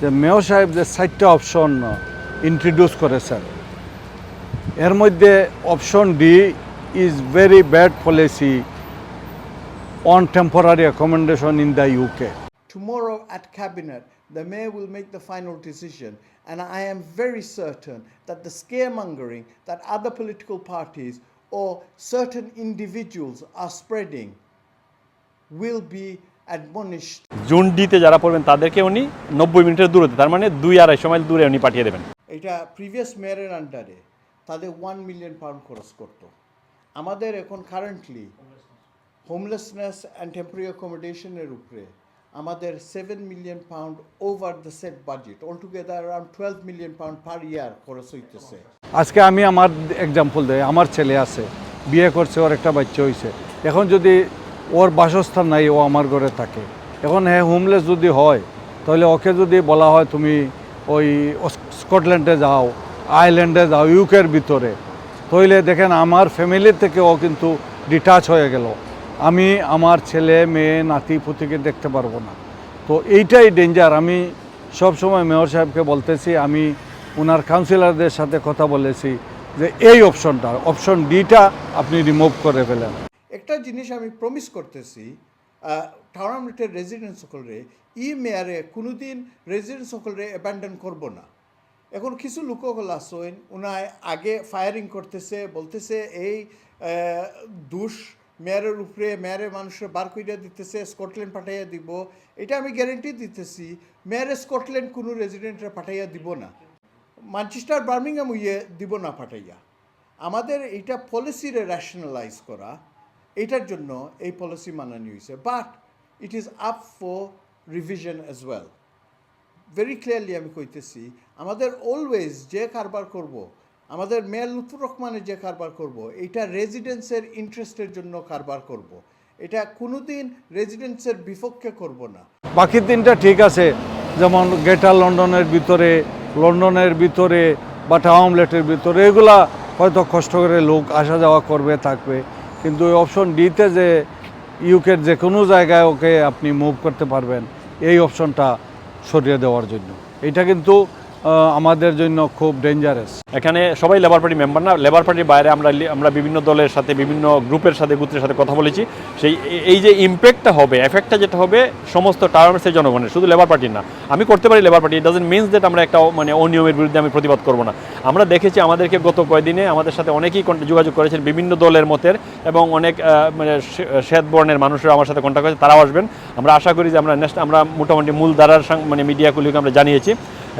যে মেয়র সাহেব যে চারটা অপশন ইন্ট্রোডিউস করেছেন এর মধ্যে option D is very bad policy on temporary accommodation in the UK Tomorrow at Cabinet, the Mayor will make the final decision, and I am very certain that the scaremongering that other political parties or certain individuals are spreading will be admonished. June ডিতে যারা পড়বেন তাদেরকে উনি নব্বই মিনিটের দূরত্বে তার মানে দুই আড়াইশো মাইল দূরে উনি পাঠিয়ে দেবেন। এটা প্রিভিয়াস মেয়ারের আন্ডারে তাদের ওয়ান মিলিয়ন পাউন্ড খরচ করতো। আমাদের এখন কারেন্টলি হোমলেসনেস অ্যান্ড টেম্পোরারি অ্যাকোমোডেশনের উপরে আমাদের seven million pound over the set budget altogether around twelve million pound per year খরচ হইতেছে। আজকে আমি আমার এক্সাম্পল দেয় আমার ছেলে আছে বিয়ে করছে ওর একটা বাচ্চা হয়েছে এখন যদি ওর বাসস্থান নাই, ও আমার ঘরে থাকে। এখন হ্যাঁ হোমলেস যদি হয়, তাহলে ওকে যদি বলা হয় তুমি ওই স্কটল্যান্ডে যাও, আইল্যান্ডে যাও, ইউকের ভিতরে, তাহলে দেখেন আমার ফ্যামিলির থেকে ও কিন্তু ডিটাচ হয়ে গেল। আমি আমার ছেলে, মেয়ে, নাতি, পুতিকে দেখতে পারব না। তো এইটাই ডেঞ্জার আমি সব সময় মেয়র সাহেবকে বলতেছি, আমি ওনার কাউন্সিলরদের সাথে কথা বলেছি যে এই অপশনটা অপশন ডিটা আপনি রিমুভ করে ফেলেন। একটা জিনিস আমি প্রমিস করতেছি টাউনামেন্টের রেজিডেন্ট সকলরে, ই মেয়ারে কোনোদিন রেজিডেন্ট সকলরে অ্যাবান্ডন করব না। এখন কিছু লোকসকল আসেন উনায় আগে ফায়ারিং করতেছে, বলতেছে এই দুষ মেয়রের উপরে মেয়রের মানুষের বার কইরা দিতেছে স্কটল্যান্ড পাঠাইয়া দিব। এটা আমি গ্যারেন্টি দিতেছি, মেয়রে স্কটল্যান্ড কোনো রেজিডেন্টরা পাঠাইয়া দিব না। ম্যানচেস্টার বার্মিংহাম ইয়ে দিব না পাঠাইয়া। আমাদের এইটা পলিসিরে র্যাশনালাইজ করা। এটার জন্য এই পলিসি মানানি হয়েছে but it is up for revision as well very clearly আমি কইতেছি, আমাদের অলওয়েজ যে কারবার করব, আমাদের মেয়ার লুৎফুর রহমানের যে কারবার করব, এটা রেজিডেন্সের ইন্টারেস্টের জন্য কারবার করব। এটা কোনোদিন রেজিডেন্সের বিপক্ষে করব না। বাকি দিনটা ঠিক আছে, যেমন গেটার লন্ডনের ভিতরে লন্ডনের ভিতরে, বা টাউনলেটের ভিতরে, এগুলা হয়তো কষ্ট করে লোক আসা যাওয়া করবে, থাকবে। কিন্তু ওই অপশন ডিতে যে ইউকের যে কোনো জায়গায় ওকে আপনি মুভ করতে পারবেন, এই অপশনটা সরিয়ে দেওয়ার জন্য। এটা কিন্তু আমাদের জন্য খুব ডেঞ্জারাস এখানে সবাই লেবার পার্টি মেম্বার না লেবার পার্টির বাইরে আমরা আমরা বিভিন্ন দলের সাথে, বিভিন্ন গ্রুপের সাথে, গুত্রের সাথে কথা বলেছি। সেই এই যে ইম্প্যাক্টটা হবে এফেক্টটা যেটা হবে, সমস্ত টার্মসের জনগণের, শুধু লেবার পার্টির না। আমি করতে পারি labour party doesn't means that আমরা একটা মানে অনিয়মের বিরুদ্ধে আমি প্রতিবাদ করব না। আমরা দেখেছি আমাদেরকে গত কয়েকদিনে আমাদের সাথে অনেকেই যোগাযোগ করেছেন বিভিন্ন দলের মতের এবং অনেক মানে শ্বেত বর্ণের মানুষরা আমার সাথে কন্ট্যাক্ট করেছে, তারাও আসবেন। আমরা আশা করি যে আমরা নেক্সট আমরা মোটামুটি মূল ধারার মানে মিডিয়াগুলিকে আমরা জানিয়েছি।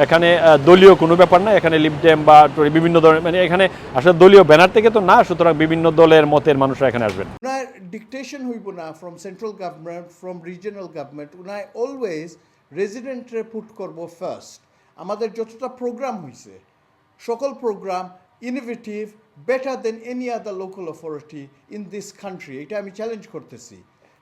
এখানে দলীয় কোনো ব্যাপার না, এখানে লিপডেম বা বিভিন্ন ধরনের মানে এখানে আসলে দলীয় ব্যানার থেকে তো না, সুতরাং বিভিন্ন দলের মতের মানুষরা এখানে আসবেন। উনার ডিকটেশন হইব না from central government from regional government উনায় always রেজিডেন্টরে পুট করব ফার্স্ট আমাদের যতটা প্রোগ্রাম হয়েছে সকল program innovative better than any other local authority in this country এটা আমি চ্যালেঞ্জ করতেছি।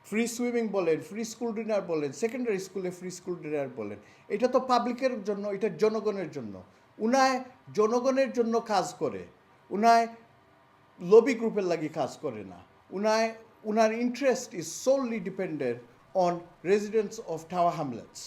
ফ্রি সুইমিং বলেন ফ্রি স্কুল ডিনার বলেন সেকেন্ডারি স্কুলে ফ্রি স্কুল ডিনার বলেন। এটা তো পাবলিকের জন্য, এটা জনগণের জন্য। উনায় জনগণের জন্য কাজ করে, উনায় লবি গ্রুপের লাগি কাজ করে না। উনায়, উনার interest is solely depended on residents of Tower Hamlets